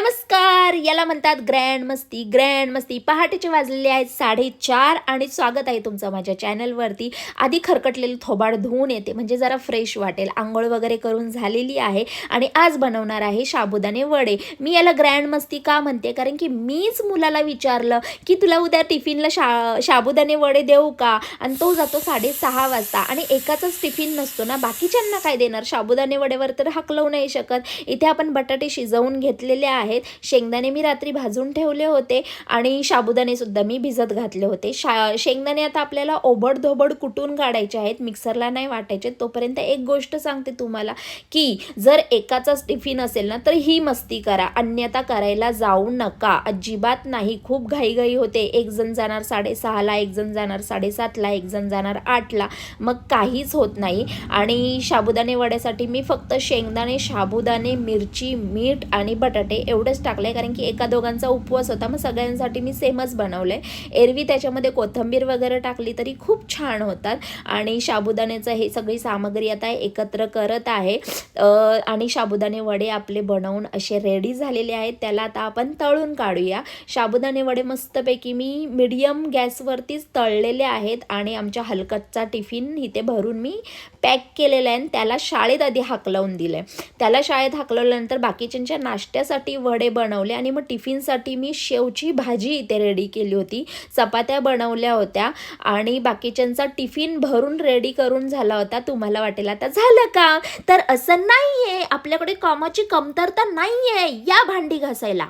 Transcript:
नमस्कार याला म्हणतात ग्रँड मस्ती ग्रँड मस्ती. पहाटेचे वाजलेले आहेत साडेचार आणि स्वागत आहे तुमचं माझ्या चॅनलवरती. आधी खरकटलेलं थोबाड धुवून येते म्हणजे जरा फ्रेश वाटेल. आंघोळ वगैरे करून झालेली आहे आणि आज बनवणार आहे साबुदाणे वडे. मी याला ग्रँड मस्ती का म्हणते? कारण की मीच मुलाला विचारलं की तुला उद्या टिफिनला शा साबुदाणे वडे देऊ का? आणि तो जातो साडेसहा वाजता आणि एकाचाच टिफिन नसतो ना बाकीच्यांना काय देणार? साबुदाणे वडेवर तर हकलवू नाही शकत. इथे आपण बटाटे शिजवून घेतलेले आहे आहेत. शेंगदाणे मी रात्री भाजून ठेवले होते आणि साबुदाणेसुद्धा मी भिजत घातले होते. शा शेंगदाणे आता आपल्याला ओबडधोबड कुटून काढायचे आहेत. मिक्सरला नाही वाटायचे तोपर्यंत एक गोष्ट सांगते तुम्हाला की जर एकाचाच टिफिन असेल ना तर ही मस्ती करा. अन्यथा करायला जाऊ नका. अजिबात नाही. खूप घाईघाई होते. एक जण जाणार साडेसहाला एक जण जाणार साडेसातला एक जण जाणार आठला मग काहीच होत नाही. आणि साबुदाणे वड्यासाठी मी फक्त शेंगदाणे साबुदाणे मिरची मीठ आणि बटाटे एवढे एवढंच टाकलं कारण की एका दोघांचा उपवास होता. मग सगळ्यांसाठी मी सेमच बनवलं आहे एरवी त्याच्यामध्ये कोथिंबीर वगैरे टाकली तरी खूप छान होतात. आणि साबुदाण्याचं हे सगळी सामग्री आता एकत्र करत आहे. आणि साबुदाणे वडे आपले बनवून असे रेडी झालेले आहेत. त्याला आता आपण तळून काढूया. साबुदाणे वडे मस्तपैकी मी मिडियम गॅसवरतीच तळलेले आहेत. आणि आमच्या हलकतचा टिफिन इथे भरून मी पॅक केलेला आहे. आणि त्याला शाळेत आधी हाकलवून दिलं आहे त्याला शाळेत हाकलवल्यानंतर बाकीच्यांच्या नाश्त्यासाठी वडे बनवले आणि मग टिफिनसाठी मी शेवची भाजी इथे रेडी केली होती. चपात्या बनवल्या होत्या आणि बाकीच्यांचा टिफिन भरून रेडी करून झाला होता. तुम्हाला वाटेल आता झालं का तर असं नाही आहे आपल्याकडे कामाची कमतरता नाही आहे या भांडी घासायला.